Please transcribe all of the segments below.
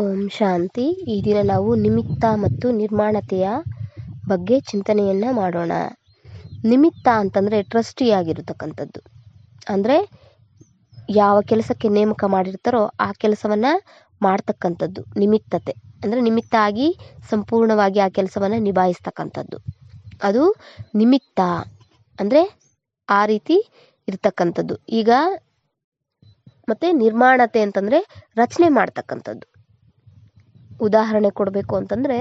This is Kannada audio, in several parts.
ಓಂ ಶಾಂತಿ. ಈ ದಿನ ನಾವು ನಿಮಿತ್ತ ಮತ್ತು ನಿರ್ಮಾಣತೆಯ ಬಗ್ಗೆ ಚಿಂತನೆಯನ್ನು ಮಾಡೋಣ. ನಿಮಿತ್ತ ಅಂತಂದರೆ ಟ್ರಸ್ಟಿ ಆಗಿರತಕ್ಕಂಥದ್ದು. ಅಂದರೆ ಯಾವ ಕೆಲಸಕ್ಕೆ ನೇಮಕ ಮಾಡಿರ್ತಾರೋ ಆ ಕೆಲಸವನ್ನು ಮಾಡ್ತಕ್ಕಂಥದ್ದು. ನಿಮಿತ್ತತೆ. ಅಂದರೆ ನಿಮಿತ್ತ ಆಗಿ ಸಂಪೂರ್ಣವಾಗಿ ಆ ಕೆಲಸವನ್ನು ನಿಭಾಯಿಸ್ತಕ್ಕಂಥದ್ದು. ಅದು ನಿಮಿತ್ತ ಅಂದರೆ ಆ ರೀತಿ ಇರ್ತಕ್ಕಂಥದ್ದು. ಈಗ ಮತ್ತು ನಿರ್ಮಾಣತೆ ಅಂತಂದರೆ ರಚನೆ ಮಾಡ್ತಕ್ಕಂಥದ್ದು. ಉದಾಹರಣೆ ಕೊಡಬೇಕು ಅಂತಂದರೆ,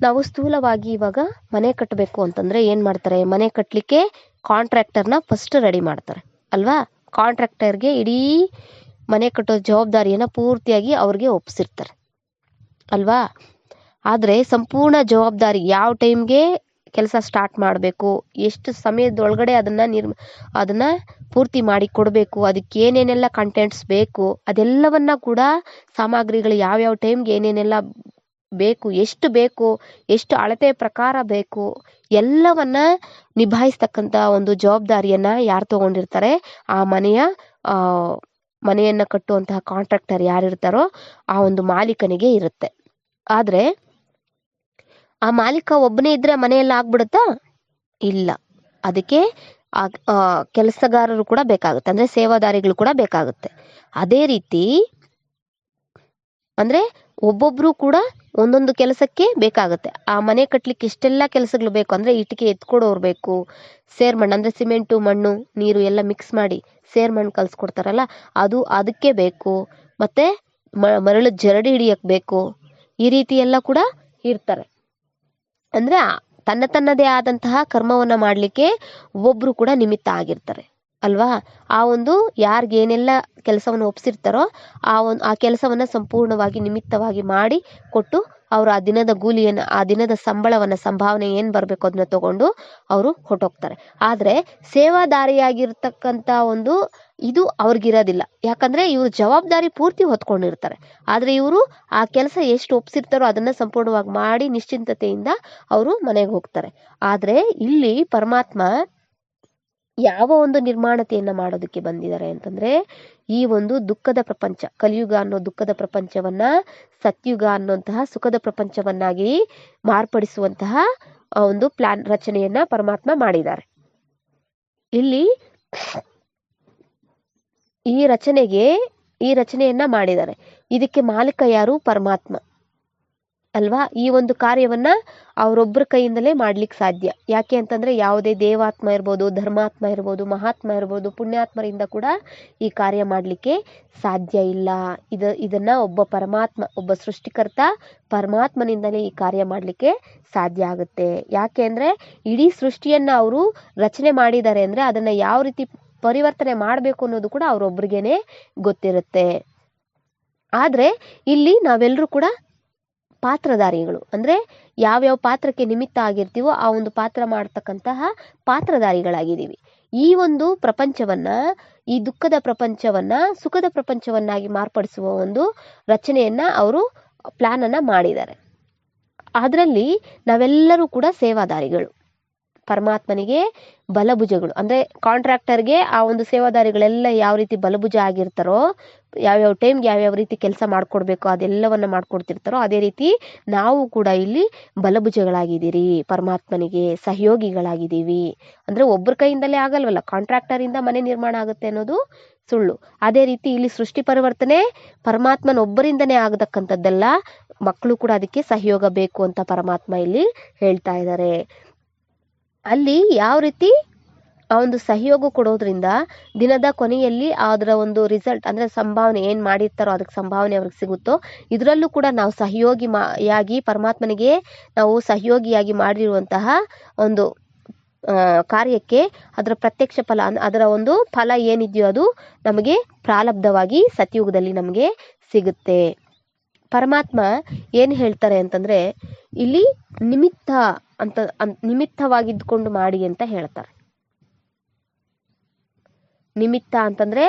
ನಾವು ಸ್ಥೂಲವಾಗಿ ಇವಾಗ ಮನೆ ಕಟ್ಟಬೇಕು ಅಂತಂದರೆ ಏನು ಮಾಡ್ತಾರೆ? ಮನೆ ಕಟ್ಟಲಿಕ್ಕೆ ಕಾಂಟ್ರಾಕ್ಟರ್ನ ಫಸ್ಟ್ ರೆಡಿ ಮಾಡ್ತಾರೆ. ಅಲ್ವಾ? ಕಾಂಟ್ರಾಕ್ಟರ್ಗೆ ಇಡೀ ಮನೆ ಕಟ್ಟೋ ಜವಾಬ್ದಾರಿಯನ್ನು ಪೂರ್ತಿಯಾಗಿ ಅವ್ರಿಗೆ ಒಪ್ಪಿಸಿರ್ತಾರೆ ಅಲ್ವಾ? ಆದರೆ ಸಂಪೂರ್ಣ ಜವಾಬ್ದಾರಿ ಯಾವ ಟೈಮ್ಗೆ ಕೆಲಸ ಸ್ಟಾರ್ಟ್ ಮಾಡಬೇಕು. ಎಷ್ಟು ಸಮಯದೊಳಗಡೆ ಅದನ್ನು ನಿರ್ ಅದನ್ನು ಪೂರ್ತಿ ಮಾಡಿ ಕೊಡಬೇಕು. ಅದಕ್ಕೆ ಏನೇನೆಲ್ಲ ಕಂಟೆಂಟ್ಸ್ ಬೇಕು. ಅದೆಲ್ಲವನ್ನ ಕೂಡ ಸಾಮಗ್ರಿಗಳು ಯಾವ್ಯಾವ ಟೈಮ್ಗೆ ಏನೇನೆಲ್ಲ ಬೇಕು, ಎಷ್ಟು ಬೇಕು, ಎಷ್ಟು ಅಳತೆ ಪ್ರಕಾರ ಬೇಕು, ಎಲ್ಲವನ್ನ ನಿಭಾಯಿಸ್ತಕ್ಕಂಥ ಒಂದು ಜವಾಬ್ದಾರಿಯನ್ನು ಯಾರು ತಗೊಂಡಿರ್ತಾರೆ? ಆ ಮನೆಯ ಮನೆಯನ್ನು ಕಟ್ಟುವಂತಹ ಕಾಂಟ್ರಾಕ್ಟರ್ ಯಾರಿರ್ತಾರೋ ಆ ಒಂದು ಮಾಲೀಕನಿಗೆ ಇರುತ್ತೆ. ಆದರೆ ಆ ಮಾಲೀಕ ಒಬ್ಬನೇ ಇದ್ರೆ ಮನೆಯಲ್ಲಿ ಆಗ್ಬಿಡುತ್ತಾ? ಇಲ್ಲ. ಅದಕ್ಕೆ ಆ ಕೆಲಸಗಾರರು ಕೂಡ ಬೇಕಾಗುತ್ತೆ. ಅಂದ್ರೆ ಸೇವಾದಾರಿಗಳು ಕೂಡ ಬೇಕಾಗುತ್ತೆ. ಅದೇ ರೀತಿ ಅಂದ್ರೆ ಒಬ್ಬೊಬ್ರು ಕೂಡ ಒಂದೊಂದು ಕೆಲಸಕ್ಕೆ ಬೇಕಾಗುತ್ತೆ. ಆ ಮನೆ ಕಟ್ಟಲಿಕ್ಕೆ ಇಷ್ಟೆಲ್ಲ ಕೆಲಸಗಳು ಬೇಕು. ಅಂದ್ರೆ ಇಟ್ಟಿಗೆ ಎತ್ಕೊಡೋರು ಬೇಕು. ಸೇರ್ ಮಣ್ಣು, ಅಂದ್ರೆ ಸಿಮೆಂಟು, ಮಣ್ಣು, ನೀರು ಎಲ್ಲ ಮಿಕ್ಸ್ ಮಾಡಿ ಸೇರ್ ಮಣ್ಣು ಕಲ್ಸ್ಕೊಡ್ತಾರಲ್ಲ, ಅದು ಅದಕ್ಕೆ ಬೇಕು. ಮತ್ತೆ ಮರಳು ಜರಡಿ ಹಿಡಿಯಕ್ಕೆ ಬೇಕು. ಈ ರೀತಿ ಎಲ್ಲ ಕೂಡ ಇರ್ತಾರೆ. ಅಂದರೆ ತನ್ನ ತನ್ನದೇ ಆದಂತಹ ಕರ್ಮವನ್ನು ಮಾಡಲಿಕ್ಕೆ ಒಬ್ಬರು ಕೂಡ ನಿಮಿತ್ತ ಆಗಿರ್ತಾರೆ. ಅಲ್ವಾ? ಆ ಒಂದು ಯಾರಿಗೇನೆಲ್ಲ ಕೆಲಸವನ್ನು ಒಪ್ಸಿರ್ತಾರೋ ಆ ಒಂದು ಆ ಕೆಲಸವನ್ನು ಸಂಪೂರ್ಣವಾಗಿ ನಿಮಿತ್ತವಾಗಿ ಮಾಡಿ ಕೊಟ್ಟು ಅವರು ಆ ದಿನದ ಗೂಲಿಯನ್ನ, ಆ ದಿನದ ಸಂಬಳವನ್ನು, ಸಂಭಾವನೆ ಏನು ಬರಬೇಕು ಅದನ್ನ ತಗೊಂಡು ಅವರು ಹೊಟ್ಟೋಗ್ತಾರೆ ಆದರೆ ಸೇವಾದಾರಿಯಾಗಿರ್ತಕ್ಕಂಥ ಒಂದು ಇದು ಅವ್ರಿಗಿರೋದಿಲ್ಲ. ಯಾಕಂದರೆ ಇವರು ಜವಾಬ್ದಾರಿ ಪೂರ್ತಿ ಹೊತ್ಕೊಂಡಿರ್ತಾರೆ. ಆದರೆ ಇವರು ಆ ಕೆಲಸ ಎಷ್ಟು ಒಪ್ಸಿರ್ತಾರೋ ಅದನ್ನು ಸಂಪೂರ್ಣವಾಗಿ ಮಾಡಿ ನಿಶ್ಚಿಂತತೆಯಿಂದ ಅವರು ಮನೆಗೆ ಹೋಗ್ತಾರೆ. ಆದರೆ ಇಲ್ಲಿ ಪರಮಾತ್ಮ ಯಾವ ಒಂದು ನಿರ್ಮಾಣತೆಯನ್ನು ಮಾಡೋದಕ್ಕೆ ಬಂದಿದ್ದಾರೆ ಅಂತಂದರೆ ಈ ಒಂದು ದುಃಖದ ಪ್ರಪಂಚ, ಕಲಿಯುಗ ಅನ್ನೋ ದುಃಖದ ಪ್ರಪಂಚವನ್ನ, ಸತ್ಯುಗ ಅನ್ನುವಂತಹ ಸುಖದ ಪ್ರಪಂಚವನ್ನಾಗಿ ಮಾರ್ಪಡಿಸುವಂತಹ ಒಂದು ಪ್ಲಾನ್ ರಚನೆಯನ್ನ ಪರಮಾತ್ಮ ಮಾಡಿದ್ದಾರೆ. ಇಲ್ಲಿ ಈ ರಚನೆಗೆ, ಈ ರಚನೆಯನ್ನ ಮಾಡಿದ್ದಾರೆ. ಇದಕ್ಕೆ ಮಾಲೀಕ ಯಾರು? ಪರಮಾತ್ಮ. ಅಲ್ವಾ? ಈ ಒಂದು ಕಾರ್ಯವನ್ನ ಅವರೊಬ್ಬರ ಕೈಯಿಂದಲೇ ಮಾಡ್ಲಿಕ್ಕೆ ಸಾಧ್ಯ. ಯಾಕೆ ಅಂತಂದ್ರೆ ಯಾವುದೇ ದೇವಾತ್ಮ ಇರ್ಬೋದು, ಧರ್ಮಾತ್ಮ ಇರ್ಬೋದು, ಮಹಾತ್ಮ ಇರ್ಬೋದು, ಪುಣ್ಯಾತ್ಮರಿಂದ ಕೂಡ ಈ ಕಾರ್ಯ ಮಾಡಲಿಕ್ಕೆ ಸಾಧ್ಯ ಇಲ್ಲ. ಇದು, ಇದನ್ನ ಒಬ್ಬ ಪರಮಾತ್ಮ, ಒಬ್ಬ ಸೃಷ್ಟಿಕರ್ತ ಪರಮಾತ್ಮನಿಂದಲೇ ಈ ಕಾರ್ಯ ಮಾಡಲಿಕ್ಕೆ ಸಾಧ್ಯ ಆಗುತ್ತೆ. ಯಾಕೆ ಅಂದರೆ ಇಡೀ ಸೃಷ್ಟಿಯನ್ನ ಅವರು ರಚನೆ ಮಾಡಿದ್ದಾರೆ ಅಂದ್ರೆ ಅದನ್ನ ಯಾವ ರೀತಿ ಪರಿವರ್ತನೆ ಮಾಡಬೇಕು ಅನ್ನೋದು ಕೂಡ ಅವರೊಬ್ರಿಗೇನೆ ಗೊತ್ತಿರುತ್ತೆ. ಆದರೆ ಇಲ್ಲಿ ನಾವೆಲ್ಲರೂ ಕೂಡ ಪಾತ್ರಧಾರಿಗಳು. ಅಂದರೆ ಯಾವ್ಯಾವ ಪಾತ್ರಕ್ಕೆ ನಿಮಿತ್ತ ಆಗಿರ್ತೀವೋ ಆ ಒಂದು ಪಾತ್ರ ಮಾಡ್ತಕ್ಕಂತಹ ಪಾತ್ರಧಾರಿಗಳಾಗಿದ್ದೀವಿ. ಈ ಒಂದು ಪ್ರಪಂಚವನ್ನ, ಈ ದುಃಖದ ಪ್ರಪಂಚವನ್ನ, ಸುಖದ ಪ್ರಪಂಚವನ್ನಾಗಿ ಮಾರ್ಪಡಿಸುವ ಒಂದು ರಚನೆಯನ್ನ ಅವರು ಪ್ಲ್ಯಾನನ್ನು ಮಾಡಿದ್ದಾರೆ. ಅದರಲ್ಲಿ ನಾವೆಲ್ಲರೂ ಕೂಡ ಸೇವಾದಾರಿಗಳು. ಪರಮಾತ್ಮನಿಗೆ ಬಲಭುಜಗಳು. ಅಂದರೆ ಕಾಂಟ್ರಾಕ್ಟರ್ಗೆ ಆ ಒಂದು ಸೇವಾದಾರಿಗಳೆಲ್ಲ ಯಾವ ರೀತಿ ಬಲಭುಜ ಆಗಿರ್ತಾರೋ, ಯಾವ್ಯಾವ ಟೈಮ್ಗೆ ಯಾವ್ಯಾವ ರೀತಿ ಕೆಲಸ ಮಾಡಿಕೊಡ್ಬೇಕು ಅದೆಲ್ಲವನ್ನ ಮಾಡ್ಕೊಡ್ತಿರ್ತಾರೋ, ಅದೇ ರೀತಿ ನಾವು ಕೂಡ ಇಲ್ಲಿ ಬಲಭುಜಗಳಾಗಿದ್ದೀರಿ, ಪರಮಾತ್ಮನಿಗೆ ಸಹಯೋಗಿಗಳಾಗಿದ್ದೀವಿ. ಅಂದರೆ ಒಬ್ಬರ ಕೈಯಿಂದಲೇ ಆಗಲ್ವಲ್ಲ ಕಾಂಟ್ರಾಕ್ಟರಿಂದ ಮನೆ ನಿರ್ಮಾಣ ಆಗುತ್ತೆ ಅನ್ನೋದು ಸುಳ್ಳು. ಅದೇ ರೀತಿ ಇಲ್ಲಿ ಸೃಷ್ಟಿ ಪರಿವರ್ತನೆ ಪರಮಾತ್ಮನ ಒಬ್ಬರಿಂದನೇ ಆಗತಕ್ಕಂಥದ್ದೆಲ್ಲ, ಮಕ್ಕಳು ಕೂಡ ಅದಕ್ಕೆ ಸಹಯೋಗ ಬೇಕು ಅಂತ ಪರಮಾತ್ಮ ಇಲ್ಲಿ ಹೇಳ್ತಾ ಇದ್ದಾರೆ. ಅಲ್ಲಿ ಯಾವ ರೀತಿ ಆ ಒಂದು ಸಹಯೋಗ ಕೊಡೋದ್ರಿಂದ ದಿನದ ಕೊನೆಯಲ್ಲಿ ಅದರ ಒಂದು ರಿಸಲ್ಟ್ ಅಂದರೆ ಸಂಭಾವನೆ ಏನು ಮಾಡಿರ್ತಾರೋ ಅದಕ್ಕೆ ಸಂಭಾವನೆ ಅವ್ರಿಗೆ ಸಿಗುತ್ತೋ, ಇದರಲ್ಲೂ ಕೂಡ ನಾವು ಸಹಯೋಗಿ ಮಾ ಯಾಗಿ ಪರಮಾತ್ಮನಿಗೆ ನಾವು ಸಹಯೋಗಿಯಾಗಿ ಮಾಡಿರುವಂತಹ ಒಂದು ಕಾರ್ಯಕ್ಕೆ ಅದರ ಪ್ರತ್ಯಕ್ಷ ಫಲ ಅದರ ಒಂದು ಫಲ ಏನಿದೆಯೋ ಅದು ನಮಗೆ ಪ್ರಾಲಬ್ಧವಾಗಿ ಸತ್ಯುಗದಲ್ಲಿ ನಮಗೆ ಸಿಗುತ್ತೆ. ಪರಮಾತ್ಮ ಏನು ಹೇಳ್ತಾರೆ ಅಂತಂದರೆ, ಇಲ್ಲಿ ನಿಮಿತ್ತ ಅಂತ ನಿಮಿತ್ತವಾಗಿದ್ದುಕೊಂಡು ಮಾಡಿ ಅಂತ ಹೇಳ್ತಾರೆ. ನಿಮಿತ್ತ ಅಂತಂದ್ರೆ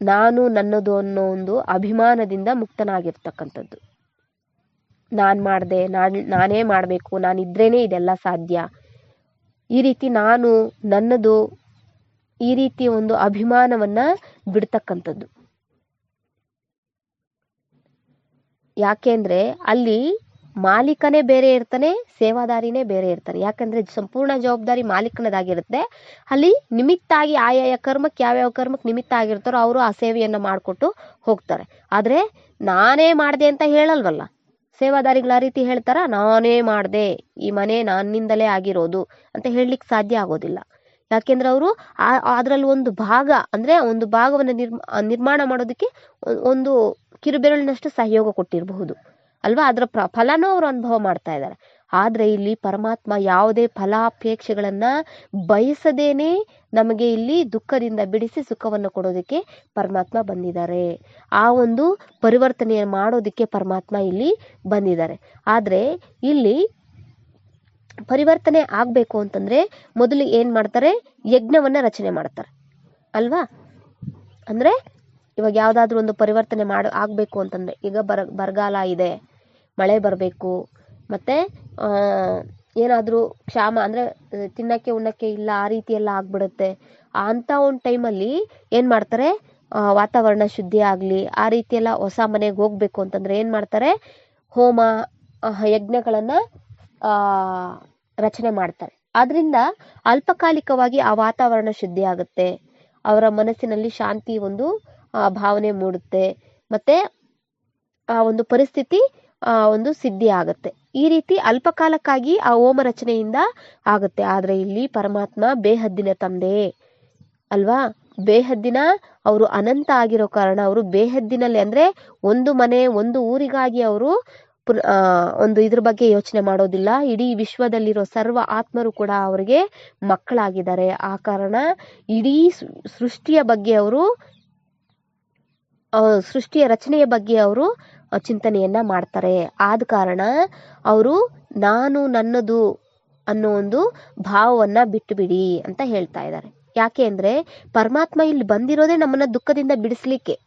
ನಾನು ನನ್ನದು ಅನ್ನೋ ಒಂದು ಅಭಿಮಾನದಿಂದ ಮುಕ್ತನಾಗಿರ್ತಕ್ಕಂಥದ್ದು. ನಾನು ಮಾಡಿದೆ, ನಾನು, ನಾನೇ ಮಾಡಬೇಕು ನಾನಿದ್ರೇ ಇದೆಲ್ಲ ಸಾಧ್ಯ. ಈ ರೀತಿ ನಾನು ನನ್ನದು ಈ ರೀತಿ ಒಂದು ಅಭಿಮಾನವನ್ನ ಬಿಡ್ತಕ್ಕಂಥದ್ದು. ಯಾಕೆಂದ್ರೆ ಅಲ್ಲಿ ಮಾಲೀಕನೇ ಬೇರೆ ಇರ್ತಾನೆ, ಸೇವಾದಾರಿನೇ ಬೇರೆ ಇರ್ತಾನೆ. ಯಾಕಂದ್ರೆ ಸಂಪೂರ್ಣ ಜವಾಬ್ದಾರಿ ಮಾಲೀಕನದಾಗಿರುತ್ತೆ. ಅಲ್ಲಿ ನಿಮಿತ್ತಾಗಿ ಆಯಾಯ ಕರ್ಮಕ್ಕೆ, ಯಾವ್ಯಾವ ಕರ್ಮಕ್ಕೆ ನಿಮಿತ್ತ ಆಗಿರ್ತಾರೋ ಅವರು ಆ ಸೇವೆಯನ್ನು ಮಾಡಿಕೊಟ್ಟು ಹೋಗ್ತಾರೆ. ಆದ್ರೆ ನಾನೇ ಮಾಡಿದೆ ಅಂತ ಹೇಳಲ್ವಲ್ಲ? ಸೇವಾದಾರಿಗಳ ಆ ರೀತಿ ಹೇಳ್ತಾರ? ನಾನೇ ಮಾಡಿದೆ, ಈ ಮನೆ ನನ್ನಿಂದಲೇ ಆಗಿರೋದು ಅಂತ ಹೇಳಲಿಕ್ಕೆ ಸಾಧ್ಯ ಆಗೋದಿಲ್ಲ. ಯಾಕೆಂದ್ರೆ ಅವರು ಅದರಲ್ಲಿ ಒಂದು ಭಾಗ, ಅಂದ್ರೆ ಒಂದು ಭಾಗವನ್ನು ನಿರ್ಮ, ನಿರ್ಮಾಣ ಮಾಡೋದಕ್ಕೆ ಒಂದು ಕಿರುಬೆರಳಿನಷ್ಟು ಸಹಯೋಗ ಕೊಟ್ಟಿರಬಹುದು. ಅಲ್ವಾ? ಅದರ ಪ್ರ, ಫಲನೂ ಅವರು ಅನುಭವ ಮಾಡ್ತಾ ಇದ್ದಾರೆ. ಆದ್ರೆ ಇಲ್ಲಿ ಪರಮಾತ್ಮ ಯಾವುದೇ ಫಲಾಪೇಕ್ಷೆಗಳನ್ನು ಬಯಸದೇನೆ ನಮಗೆ ಇಲ್ಲಿ ದುಃಖದಿಂದ ಬಿಡಿಸಿ ಸುಖವನ್ನು ಕೊಡೋದಕ್ಕೆ ಪರಮಾತ್ಮ ಬಂದಿದ್ದಾರೆ. ಆ ಒಂದು ಪರಿವರ್ತನೆ ಮಾಡೋದಕ್ಕೆ ಪರಮಾತ್ಮ ಇಲ್ಲಿ ಬಂದಿದ್ದಾರೆ. ಆದ್ರೆ ಇಲ್ಲಿ ಪರಿವರ್ತನೆ ಆಗಬೇಕು ಅಂತಂದ್ರೆ ಮೊದಲು ಏನು ಮಾಡ್ತಾರೆ? ಯಜ್ಞವನ್ನ ರಚನೆ ಮಾಡ್ತಾರೆ. ಅಲ್ವಾ? ಅಂದ್ರೆ ಇವಾಗ ಯಾವುದಾದ್ರೂ ಒಂದು ಪರಿವರ್ತನೆ ಮಾಡ, ಆಗಬೇಕು ಅಂತಂದ್ರೆ ಈಗ ಬರ, ಬರಗಾಲ ಇದೆ. ಮಳೆ ಬರಬೇಕು. ಮತ್ತೆ ಏನಾದ್ರೂ ಕ್ಷಾಮ ಅಂದ್ರೆ ತಿನ್ನಕ್ಕೆ, ಉಣ್ಣಕ್ಕೆ ಇಲ್ಲ, ಆ ರೀತಿ ಎಲ್ಲ ಅಂಥ ಅಂತ ಒಂದು ಟೈಮಲ್ಲಿ ಏನು ಮಾಡ್ತಾರೆ? ವಾತಾವರಣ ಶುದ್ಧಿ ಆಗ್ಲಿ, ಆ ರೀತಿ ಎಲ್ಲ ಹೊಸ ಮನೆಗೆ ಹೋಗ್ಬೇಕು ಅಂತಂದ್ರೆ ಏನು ಮಾಡ್ತಾರೆ? ಹೋಮ ಯಜ್ಞಗಳನ್ನು ರಚನೆ ಮಾಡ್ತಾರೆ. ಆದ್ರಿಂದ ಅಲ್ಪಕಾಲಿಕವಾಗಿ ಆ ವಾತಾವರಣ ಶುದ್ಧಿ ಆಗುತ್ತೆ. ಅವರ ಮನಸ್ಸಿನಲ್ಲಿ ಶಾಂತಿ ಒಂದು ಭಾವನೆ ಮೂಡುತ್ತೆ. ಮತ್ತೆ, ಆ ಒಂದು ಪರಿಸ್ಥಿತಿ ಒಂದು ಸಿದ್ಧಿ ಆಗುತ್ತೆ. ಈ ರೀತಿ ಅಲ್ಪಕಾಲಕ್ಕಾಗಿ ಆ ಹೋಮ ರಚನೆಯಿಂದ ಆಗುತ್ತೆ. ಆದ್ರೆ ಇಲ್ಲಿ ಪರಮಾತ್ಮ ಬೇಹದ್ದಿನ ತಂದೆ. ಅಲ್ವಾ? ಬೇಹದ್ದಿನ ಅವರು ಅನಂತ ಆಗಿರೋ ಕಾರಣ ಅವರು ಬೇಹದ್ದಿನಲ್ಲಿ ಅಂದ್ರೆ ಒಂದು ಮನೆ, ಒಂದು ಊರಿಗಾಗಿ ಅವರು ಒಂದು ಇದ್ರ ಬಗ್ಗೆ ಯೋಚನೆ ಮಾಡೋದಿಲ್ಲ. ಇಡೀ ವಿಶ್ವದಲ್ಲಿರೋ ಸರ್ವ ಆತ್ಮರು ಕೂಡ ಅವರಿಗೆ ಮಕ್ಕಳಾಗಿದ್ದಾರೆ. ಆ ಕಾರಣ ಇಡೀ ಸೃಷ್ಟಿಯ ಬಗ್ಗೆ ಅವರು ಸೃಷ್ಟಿಯ ರಚನೆಯ ಬಗ್ಗೆ ಅವರು ಚಿಂತನೆಯನ್ನ ಮಾಡ್ತಾರೆ. ಆದ ಕಾರಣ ಅವರು ನಾನು ನನ್ನದು ಅನ್ನೋ ಒಂದು ಭಾವವನ್ನ ಬಿಟ್ಟು ಬಿಡಿ ಅಂತ ಹೇಳ್ತಾ ಇದ್ದಾರೆ. ಯಾಕೆ ಅಂದ್ರೆ ಪರಮಾತ್ಮ ಇಲ್ಲಿ ಬಂದಿರೋದೇ ನಮ್ಮನ್ನ ದುಃಖದಿಂದ ಬಿಡಿಸ್ಲಿಕ್ಕೆ,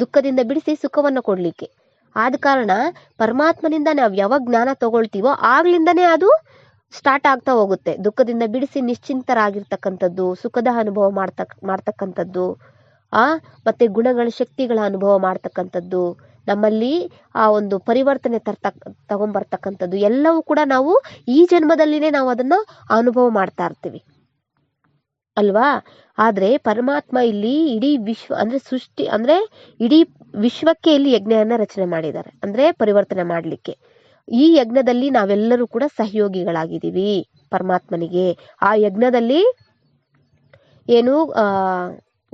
ದುಃಖದಿಂದ ಬಿಡಿಸಿ ಸುಖವನ್ನ ಕೊಡ್ಲಿಕ್ಕೆ. ಆದ ಕಾರಣ ಪರಮಾತ್ಮನಿಂದ ನಾವು ಯಾವಾಗ ಜ್ಞಾನ ತಗೊಳ್ತೀವೋ ಆಗ್ಲಿಂದನೇ ಅದು ಸ್ಟಾರ್ಟ್ ಆಗ್ತಾ ಹೋಗುತ್ತೆ. ದುಃಖದಿಂದ ಬಿಡಿಸಿ ನಿಶ್ಚಿಂತರಾಗಿರ್ತಕ್ಕಂಥದ್ದು, ಸುಖದ ಅನುಭವ ಮಾಡ್ತಕ್, ಮಾಡ್ತಕ್ಕಂಥದ್ದು, ಆ, ಮತ್ತೆ ಗುಣಗಳ ಶಕ್ತಿಗಳ ಅನುಭವ ಮಾಡ್ತಕ್ಕಂಥದ್ದು ನಮ್ಮಲ್ಲಿ ಆ ಒಂದು ಪರಿವರ್ತನೆ ತರ್ತಕ್ ತಗೊಂಬರ್ತಕ್ಕಂಥದ್ದು ಎಲ್ಲವೂ ಕೂಡ ನಾವು ಈ ಜನ್ಮದಲ್ಲಿನೇ ನಾವು ಅದನ್ನ ಅನುಭವ ಮಾಡ್ತಾ ಇರ್ತೀವಿ. ಅಲ್ವಾ? ಆದ್ರೆ ಪರಮಾತ್ಮ ಇಲ್ಲಿ ಇಡೀ ವಿಶ್ವ, ಅಂದ್ರೆ ಸೃಷ್ಟಿ, ಅಂದ್ರೆ ಇಡೀ ವಿಶ್ವಕ್ಕೆ ಇಲ್ಲಿ ಯಜ್ಞವನ್ನ ರಚನೆ ಮಾಡಿದ್ದಾರೆ. ಅಂದ್ರೆ ಪರಿವರ್ತನೆ ಮಾಡ್ಲಿಕ್ಕೆ. ಈ ಯಜ್ಞದಲ್ಲಿ ನಾವೆಲ್ಲರೂ ಕೂಡ ಸಹಯೋಗಿಗಳಾಗಿದ್ದೀವಿ ಪರಮಾತ್ಮನಿಗೆ. ಆ ಯಜ್ಞದಲ್ಲಿ ಏನು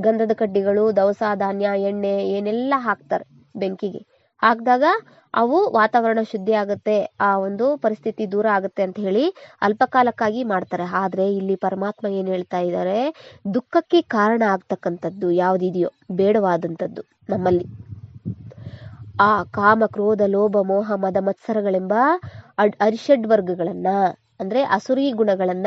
ಗಂಧದ ಕಡ್ಡಿಗಳು, ದವಸ, ಧಾನ್ಯ, ಎಣ್ಣೆ, ಏನೆಲ್ಲ ಹಾಕ್ತಾರೆ. ಬೆಂಕಿಗೆ. ಹಾಕಿದಾಗ ಅವು ವಾತಾವರಣ ಶುದ್ಧಿ ಆಗುತ್ತೆ, ಆ ಒಂದು ಪರಿಸ್ಥಿತಿ ದೂರ ಆಗುತ್ತೆ ಅಂತ ಹೇಳಿ ಅಲ್ಪಕಾಲಕ್ಕಾಗಿ ಮಾಡ್ತಾರೆ. ಆದರೆ ಇಲ್ಲಿ ಪರಮಾತ್ಮ ಏನು ಹೇಳ್ತಾ ಇದ್ದಾರೆ ದುಃಖಕ್ಕೆ ಕಾರಣ ಆಗ್ತಕ್ಕಂಥದ್ದು ಯಾವ್ದಿದೆಯೋ, ಬೇಡವಾದಂಥದ್ದು ನಮ್ಮಲ್ಲಿ. ಆ ಕಾಮ, ಕ್ರೋಧ, ಲೋಭ, ಮೋಹ, ಮದ, ಮತ್ಸರಗಳೆಂಬ ಅಡ್- ಅರಿಷಡ್ ವರ್ಗಗಳನ್ನ, ಅಂದ್ರೆ ಅಸುರಿ ಗುಣಗಳನ್ನ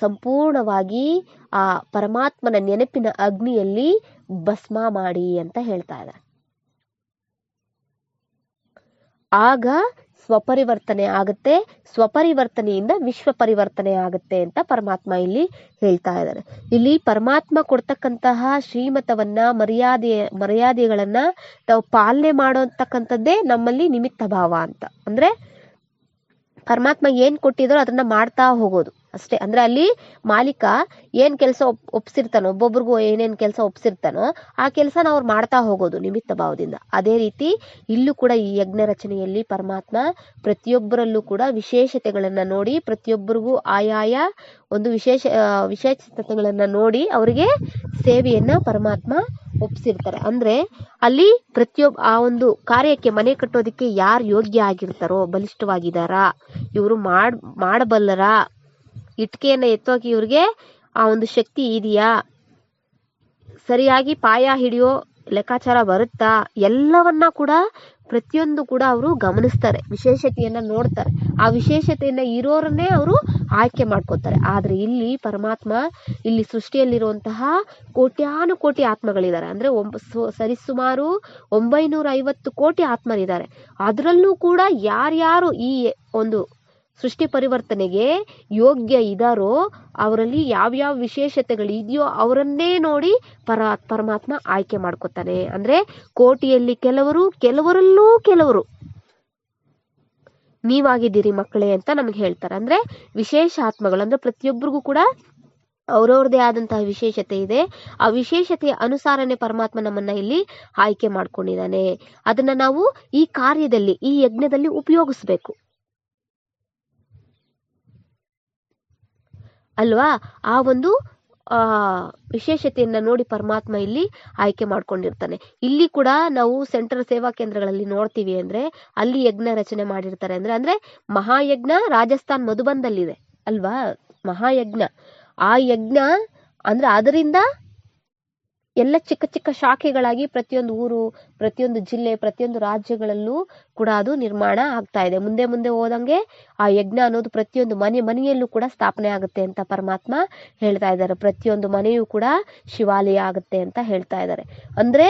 ಸಂಪೂರ್ಣವಾಗಿ ಆ ಪರಮಾತ್ಮನ ನೆನಪಿನ ಅಗ್ನಿಯಲ್ಲಿ ಭಸ್ಮ ಮಾಡಿ ಅಂತ ಹೇಳ್ತಾ ಇದ್ದಾರೆ ಆಗ ಸ್ವಪರಿವರ್ತನೆ ಆಗುತ್ತೆ, ಸ್ವಪರಿವರ್ತನೆಯಿಂದ ವಿಶ್ವ ಪರಿವರ್ತನೆ ಆಗುತ್ತೆ ಅಂತ ಪರಮಾತ್ಮ ಇಲ್ಲಿ ಹೇಳ್ತಾ ಇದ್ದಾರೆ. ಇಲ್ಲಿ ಪರಮಾತ್ಮ ಕೊಡ್ತಕ್ಕಂತಹ ಶ್ರೀಮತವನ್ನ, ಮರ್ಯಾದೆ, ಮರ್ಯಾದೆಗಳನ್ನ ನಾವು ಪಾಲನೆ ಮಾಡೋತಕ್ಕಂಥದ್ದೇ ನಮ್ಮಲ್ಲಿ ನಿಮಿತ್ತ ಭಾವ ಅಂತ. ಅಂದ್ರೆ ಪರಮಾತ್ಮ ಏನ್ ಕೊಟ್ಟಿದ್ರು ಅದನ್ನ ಮಾಡ್ತಾ ಹೋಗೋದು. ಅಷ್ಟೇ. ಅಂದ್ರೆ ಅಲ್ಲಿ ಮಾಲೀಕ ಏನ್ ಕೆಲಸ ಒಪ್ಸಿರ್ತಾನೋ, ಒಬ್ಬೊಬ್ರಿಗೂ ಏನೇನ್ ಕೆಲಸ ಒಪ್ಸಿರ್ತಾನೋ, ಆ ಕೆಲಸನ ಅವ್ರು ಮಾಡ್ತಾ ಹೋಗೋದು ನಿಮಿತ್ತ ಭಾವದಿಂದ. ಅದೇ ರೀತಿ ಇಲ್ಲೂ ಕೂಡ ಈ ಯಜ್ಞ ರಚನೆಯಲ್ಲಿ ಪರಮಾತ್ಮ ಪ್ರತಿಯೊಬ್ಬರಲ್ಲೂ ಕೂಡ ವಿಶೇಷತೆಗಳನ್ನ ನೋಡಿ, ಪ್ರತಿಯೊಬ್ಬರಿಗೂ ಆಯಾಯ ಒಂದು ವಿಶೇಷ ವಿಶೇಷತೆಗಳನ್ನು ವಿಶೇಷತೆಗಳನ್ನ ನೋಡಿ ಅವರಿಗೆ ಸೇವೆಯನ್ನ ಪರಮಾತ್ಮ ಒಪ್ಸಿರ್ತಾರೆ. ಅಂದ್ರೆ ಅಲ್ಲಿ ಪ್ರತಿಯೊಬ್ಬ ಆ ಒಂದು ಕಾರ್ಯಕ್ಕೆ ಮನೆ ಕಟ್ಟೋದಕ್ಕೆ ಯಾರು ಯೋಗ್ಯ ಆಗಿರ್ತಾರೋ, ಬಲಿಷ್ಠವಾಗಿದ್ದಾರಾ, ಇವರು ಮಾಡ್, ಮಾಡಬಲ್ಲರಾ ಇಟ್ಕೆಯನ್ನ ಎತ್ತೋಕೆ ಇವ್ರಿಗೆ ಆ ಒಂದು ಶಕ್ತಿ ಇದೆಯಾ? ಸರಿಯಾಗಿ ಪಾಯ ಹಿಡಿಯೋ ಲೆಕ್ಕಾಚಾರ ಬರುತ್ತಾ? ಎಲ್ಲವನ್ನ ಕೂಡ ಪ್ರತಿಯೊಂದು ಕೂಡ ಅವರು ಗಮನಿಸ್ತಾರೆ, ವಿಶೇಷತೆಯನ್ನು ನೋಡ್ತಾರೆ. ಆ ವಿಶೇಷತೆಯನ್ನು ಇರೋರನ್ನೇ ಅವರು ಆಯ್ಕೆ ಮಾಡ್ಕೋತಾರೆ. ಆದರೆ ಇಲ್ಲಿ ಪರಮಾತ್ಮ ಇಲ್ಲಿ ಸೃಷ್ಟಿಯಲ್ಲಿರುವಂತಹ ಕೋಟ್ಯಾನು ಕೋಟಿ ಆತ್ಮಗಳಿದ್ದಾರೆ. ಅಂದ್ರೆ ಒಂಬ ಸರಿಸುಮಾರು ಒಂಬೈನೂರ ಐವತ್ತು ಕೋಟಿ ಆತ್ಮರಿದ್ದಾರೆ. ಅದರಲ್ಲೂ ಕೂಡ ಯಾರ್ಯಾರು ಈ ಒಂದು ಸೃಷ್ಟಿ ಪರಿವರ್ತನೆಗೆ ಯೋಗ್ಯ ಇದಾರೋ, ಅವರಲ್ಲಿ ಯಾವ್ಯಾವ ವಿಶೇಷತೆಗಳು ಇದೆಯೋ ಅವರನ್ನೇ ನೋಡಿ ಪರ, ಪರಮಾತ್ಮ ಆಯ್ಕೆ ಮಾಡ್ಕೊತಾನೆ. ಅಂದ್ರೆ ಕೋಟಿಯಲ್ಲಿ ಕೆಲವರು, ಕೆಲವರಲ್ಲೂ ಕೆಲವರು. ನೀವಾಗಿದ್ದೀರಿ ಮಕ್ಕಳೇ ಅಂತ ನಮಗೆ ಹೇಳ್ತಾರೆ. ಅಂದ್ರೆ ವಿಶೇಷ ಆತ್ಮಗಳು ಅಂದ್ರೆ ಪ್ರತಿಯೊಬ್ಬರಿಗೂ ಕೂಡ ಅವ್ರವ್ರದೇ ಆದಂತಹ ವಿಶೇಷತೆ ಇದೆ. ಆ ವಿಶೇಷತೆಯ ಅನುಸಾರನೇ ಪರಮಾತ್ಮ ನಮ್ಮನ್ನ ಇಲ್ಲಿ ಆಯ್ಕೆ ಮಾಡ್ಕೊಂಡಿದ್ದಾನೆ. ಅದನ್ನ ನಾವು ಈ ಕಾರ್ಯದಲ್ಲಿ, ಈ ಯಜ್ಞದಲ್ಲಿ ಉಪಯೋಗಿಸ್ಬೇಕು. ಅಲ್ವಾ? ಆ ಒಂದು ವಿಶೇಷತೆಯನ್ನ ನೋಡಿ ಪರಮಾತ್ಮ ಇಲ್ಲಿ ಆಯ್ಕೆ ಮಾಡ್ಕೊಂಡಿರ್ತಾನೆ. ಇಲ್ಲಿ ಕೂಡ ನಾವು ಸೆಂಟ್ರಲ್ ಸೇವಾ ಕೇಂದ್ರಗಳಲ್ಲಿ ನೋಡ್ತೀವಿ ಅಂದ್ರೆ, ಅಲ್ಲಿ ಯಜ್ಞ ರಚನೆ ಮಾಡಿರ್ತಾರೆ ಅಂದ್ರೆ ಅಂದ್ರೆ ಮಹಾಯಜ್ಞ ರಾಜಸ್ಥಾನ್ ಮಧುಬನ್ದಲ್ಲಿದೆ ಅಲ್ವಾ? ಮಹಾಯಜ್ಞ. ಆ ಯಜ್ಞ ಅಂದ್ರೆ ಅದರಿಂದ ಎಲ್ಲ ಚಿಕ್ಕ ಚಿಕ್ಕ ಶಾಖೆಗಳಾಗಿ ಪ್ರತಿಯೊಂದು ಊರು, ಪ್ರತಿಯೊಂದು ಜಿಲ್ಲೆ, ಪ್ರತಿಯೊಂದು ರಾಜ್ಯಗಳಲ್ಲೂ ಕೂಡ ಅದು ನಿರ್ಮಾಣ ಆಗ್ತಾ ಇದೆ. ಮುಂದೆ ಮುಂದೆ ಹೋದಂಗೆ ಆ ಯಜ್ಞ ಅನ್ನೋದು ಪ್ರತಿಯೊಂದು ಮನೆ ಮನೆಯಲ್ಲೂ ಕೂಡ ಸ್ಥಾಪನೆ ಆಗುತ್ತೆ ಅಂತ ಪರಮಾತ್ಮ ಹೇಳ್ತಾ ಇದ್ದಾರೆ. ಪ್ರತಿಯೊಂದು ಮನೆಯೂ ಕೂಡ ಶಿವಾಲಯ ಆಗುತ್ತೆ ಅಂತ ಹೇಳ್ತಾ ಇದ್ದಾರೆ. ಅಂದ್ರೆ